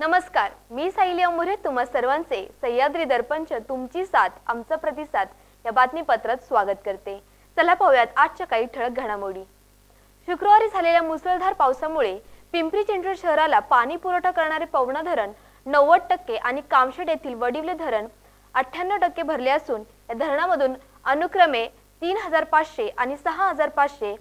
नमस्कार मी सायली अमुरे तुम्हा सर्वांचे सह्याद्री दर्पणच तुमची साथ आमचा प्रतिसाद या बातमीपत्रात स्वागत करते. चला पाहूयात आजच्या काही ठळक घडामोडी. शुक्रवारी झालेल्या मुसळधार पावसामुळे पिंपरी चिंचवड शहराला पाणी पुरवठा करणारे पवना धरण नव्वद टक्के आणि कामशेड येथील वडिवले धरण अठ्ठ्याण्णव टक्के भरले असून या धरणामधून अनुक्रमे तीन हजार पाचशे आणि सहा हजार पाचशे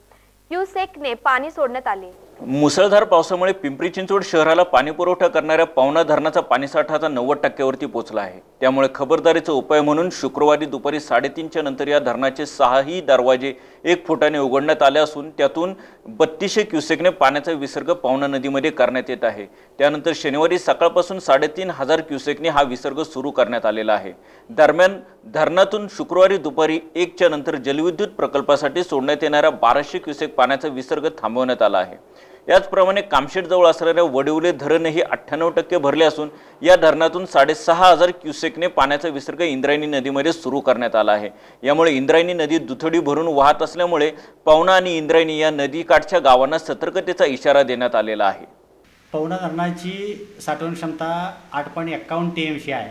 क्युसेकने पाणी सोडण्यात आले. मुसळधार पावसामुळे पिंपरी चिंचवड शहराला पाणीपुरवठा करणाऱ्या पावना धरणाचा पाणीसाठाचा नव्वद टक्क्यावरती पोहोचला आहे. त्यामुळे खबरदारीचा उपाय म्हणून शुक्रवारी दुपारी साडेतीनच्या नंतर या धरणाचे सहाही दरवाजे एक फुटाने उघडण्यात आले असून त्यातून बत्तीसशे क्युसेकने पाण्याचा विसर्ग पवना नदीमध्ये करण्यात येत आहे. त्यानंतर शनिवारी सकाळपासून साडेतीन हजार क्युसेकने हा विसर्ग सुरू करण्यात आलेला आहे. दरम्यान धरणातून शुक्रवारी दुपारी एकच्या नंतर जलविद्युत प्रकल्पासाठी सोडण्यात येणाऱ्या बाराशे क्युसेक पाण्याचा विसर्ग थांबवण्यात आला आहे. याचप्रमाणे कामशेटजवळ असणाऱ्या वडिवले धरणही अठ्ठ्याण्णव टक्के भरले असून या धरणातून साडेसहा हजार क्युसेकने पाण्याचा विसर्ग इंद्रायणी नदीमध्ये सुरू करण्यात आला आहे. यामुळे इंद्रायणी नदी दुथडी भरून वाहत असल्यामुळे पवना आणि इंद्रायणी या नदीकाठच्या गावांना सतर्कतेचा इशारा देण्यात आलेला आहे. पवना धरणाची साठवण क्षमता आठ पॉईंट एक्कावन्न टी एम सी आहे.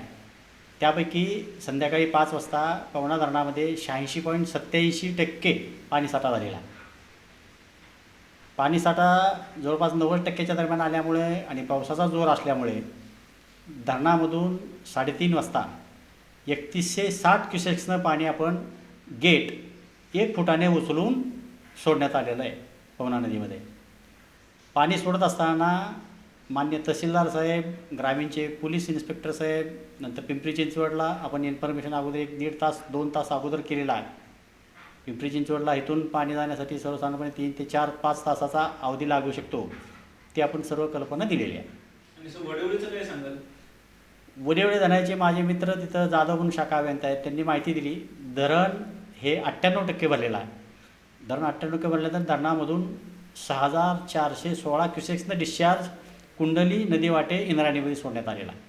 त्यापैकी संध्याकाळी पाच वाजता पवना धरणामध्ये शहाऐंशी पॉईंट सत्याऐंशी टक्के पाणीसाठा झालेला आहे. पाणीसाठा जवळपास नव्वद टक्क्याच्या दरम्यान आल्यामुळे आणि पावसाचा जोर असल्यामुळे धरणामधून साडेतीन वाजता एकतीसशे साठ क्युसेक्सनं पाणी आपण गेट एक फुटाने उचलून सोडण्यात आलेलं आहे पवना नदीमध्ये. पाणी सोडत असताना मान्य तहसीलदार साहेब ग्रामीणचे पोलीस इन्स्पेक्टर साहेब नंतर पिंपरी चिंचवडला आपण इन्फॉर्मेशन अगोदर एक दीड तास दोन तास अगोदर केलेला आहे. पिंपरी चिंचवडला इथून पाणी जाण्यासाठी सर्वसाधारणपणे तीन ते चार पाच तासाचा अवधी लागू शकतो. ते आपण सर्व कल्पना दिलेली आहे. वडिवळे धरणाचे माझे मित्र तिथं जाधव म्हणून शाखा अभियंत आहेत त्यांनी माहिती दिली धरण हे अठ्ठ्याण्णव टक्के भरलेलं आहे. धरण अठ्ठ्याण्णव टक्के भरल्यानंतर धरणामधून सहा हजार चारशे सोळा क्युसेक्सनं डिस्चार्ज कुंडली नदीवाटे इंद्रायणीमध्ये सोडण्यात आलेला आहे.